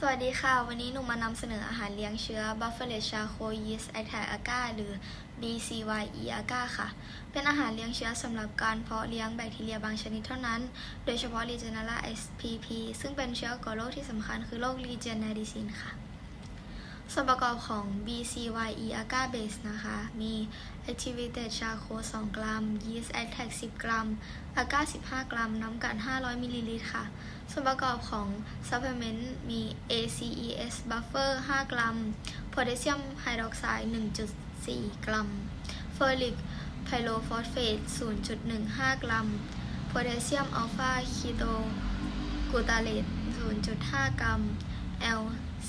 สวัสดีค่ะ วันนี้หนูมานำเสนออาหารเลี้ยงเชื้อ Buffalo Charcoal Yeast Attack Agar หรือ BCYE Agar ค่ะ เป็นอาหารเลี้ยงเชื้อสำหรับการเพาะเลี้ยงแบคทีเรียบางชนิดเท่านั้น โดยเฉพาะ Legionella spp ซึ่งเป็นเชื้อก่อโรคที่สำคัญคือโรค Legionnaires ค่ะ ส่วนประกอบของ BCYE Agar Base นะคะ มี Activated Charcoal 2 กรัม Yeast Extract 10 กรัม Agar 15 กรัม น้ำกัน 500 มิลลิลิตรค่ะ ส่วนประกอบของ Supplement มี ACES Buffer 5 กรัม Potassium Hydroxide 1.4 กรัม Ferric Pyrophosphate 0.15 กรัม Potassium Alpha Ketoglutarate 0.5 กรัม L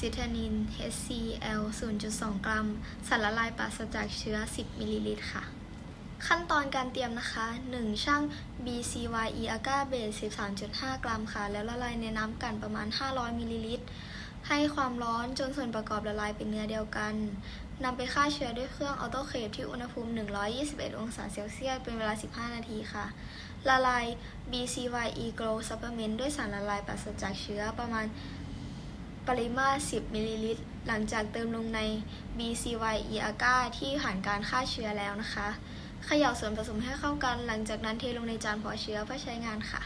ซิทานิน HCl 0.2 กรัม สารละลายปราศจากเชื้อ 10 มิลลิลิตรค่ะ ขั้นตอนการเตรียมนะคะ 1. ช่าง BCYE Agar Base 13.5 กรัมค่ะ แล้วละลายในน้ำกันประมาณ 500 มิลลิลิตร ให้ความร้อนจนส่วนประกอบละลายเป็นเนื้อเดียวกัน นำไปฆ่าเชื้อด้วยเครื่องออโตเคปที่อุณหภูมิ 121 องศาเซลเซียส เป็นเวลา 15 นาทีค่ะละลาย BCYE Grow Supplement ด้วยสารละลายปราศจากเชื้อประมาณ ปริมาตร 10 มิลลิลิตร หลังจากเติมลงใน BCYE Agar ที่ผ่านการฆ่าเชื้อแล้วนะคะ เขย่าส่วนผสมให้เข้ากัน หลังจากนั้นเทลงในจานเพาะเชื้อเพื่อใช้งานค่ะ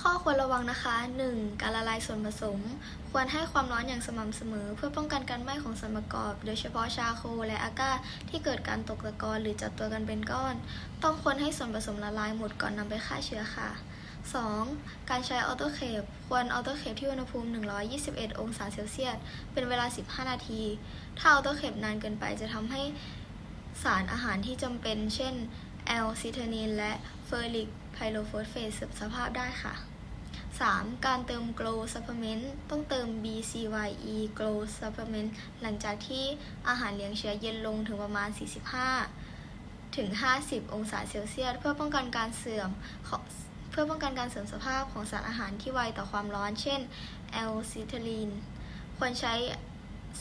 ข้อควรระวังนะคะ 1. การละลายส่วนผสม ควรให้ความร้อนอย่างสม่ำเสมอ เพื่อป้องกันการไหม้ของส่วนประกอบ โดยเฉพาะชาโคและอากาที่เกิดการตกตะกอนหรือจัดตัวกันเป็นก้อน ต้องคนให้ส่วนผสมละลายหมดก่อนนำไปฆ่าเชื้อค่ะ 2. การใช้ออโตเคปควรออโตเคปที่อุณหภูมิ 121 องศาเซลเซียส เป็นเวลา 15 นาที ถ้าออโตเคปนานเกินไปจะทำให้สารอาหารที่จำเป็น เช่นแอลซิเทนินและเฟอริกไพโรโฟสเฟตเสื่อมสภาพได้ค่ะ 3. การเติม Glow Supplement ต้องเติม BCYE Glow Supplement หลังจากที่อาหารเลี้ยงเชื้อเย็นลงถึงประมาณ 45 ถึง 50 องศาเซลเซียส เพื่อป้องกันการเสื่อมของ เพื่อป้องกันการเสื่อมสภาพของสารอาหารที่ไวต่อความร้อน เช่นแอลซิเทลีน ควรใช้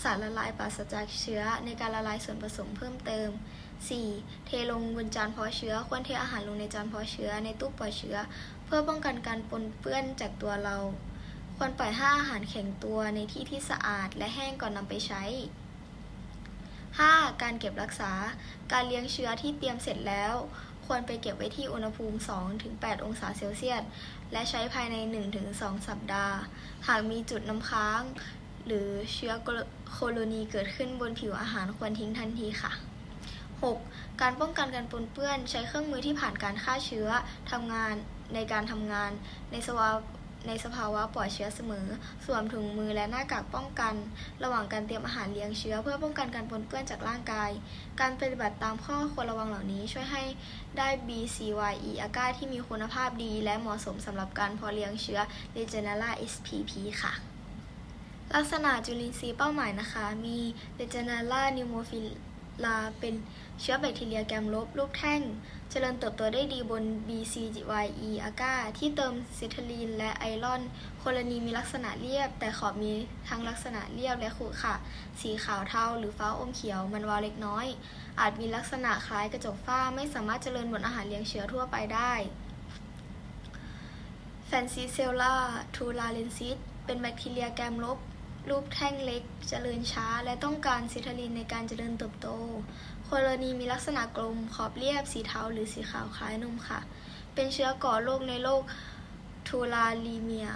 สารละลายปราศจากเชื้อในการละลายส่วนผสมเพิ่มเติม 4. เทลงบนจานเพาะเชื้อ ควรเทอาหารลงในจานเพาะเชื้อในตู้ปล่อยเชื้อ เพื่อป้องกันการปนเปื้อนจากตัวเรา ควรปล่อยให้อาหารแข็งตัวในที่ที่สะอาดและแห้งก่อนนำไปใช้ 5. การเก็บรักษา การเลี้ยงเชื้อที่เตรียมเสร็จแล้ว ควรไปเก็บไว้ที่อุณหภูมิ 2-8 องศาเซลเซียส และใช้ภายใน 1-2 สัปดาห์ หากมีจุดน้ำค้าง หรือเชื้อโคโลนีเกิดขึ้นบนผิวอาหารควรทิ้งทันทีค่ะ 6. การป้องกันการปนเปื้อน ใช้เครื่องมือที่ผ่านการฆ่าเชื้อทำงานในการทำงานในสวาว ในสภาวะปลอดเชื้อเสมอ สวมถุงมือและหน้ากากป้องกัน ระหว่างการเตรียมอาหารเลี้ยงเชื้อ เพื่อป้องกันการปนเปื้อนจากร่างกาย การปฏิบัติตามข้อควรระวังเหล่านี้ช่วยให้ได้ BCYE อากาที่มีคุณภาพดีและเหมาะสมสำหรับการเพาะเลี้ยงเชื้อ Legionella spp ค่ะลักษณะจุลินทรีย์เป้าหมายนะคะ มี Legionella pneumophila ลาเป็นเชื้อแบคทีเรียแกมลบรูปแท่ง เจริญเติบโตได้ดีบน BCYE อากาที่เติมซิทลีนและไอรอน โคลนีมีลักษณะเรียบ แต่ขอบมีทั้งลักษณะเรียบและขรุขระสีขาวเทาหรือฟ้าอมเขียวมันวาวเล็กน้อย อาจมีลักษณะคล้ายกระจกฝ้าไม่สามารถเจริญบนอาหารเลี้ยงเชื้อทั่วไปได้ f a n c i c e l l a t u l a r e n s i s เป็นแบคทีเรียแกมลบ รูปแท่งเล็กเจริญช้า และต้องการซิทาลินในการเจริญเติบโต โคโลนีมีลักษณะกลมขอบเรียบสีเทาหรือสีขาวคล้ายนมค่ะ เป็นเชื้อก่อโรคในโรคทูลาลีเมีย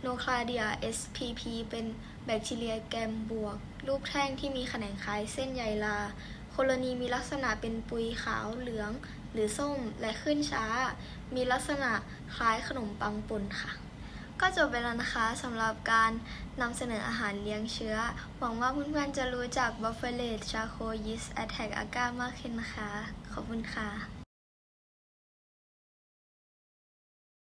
โนคลาเดีย SPP เป็นแบคทีเรียแกมบวก รูปแท่งที่มีแขนงคล้ายเส้นใยลา โคโลนีมีลักษณะเป็นปุยขาวเหลือง หรือส้มและขึ้นช้า มีลักษณะคล้ายขนมปังป่นค่ะ ก็จบไปแล้วนะคะสำหรับการนำเสนออาหารเลี้ยงเชื้อ หวังว่าเพื่อนๆจะรู้จัก Buffalo Charcoal Yeast Attack Agar มากขึ้นนะคะ ขอบคุณค่ะ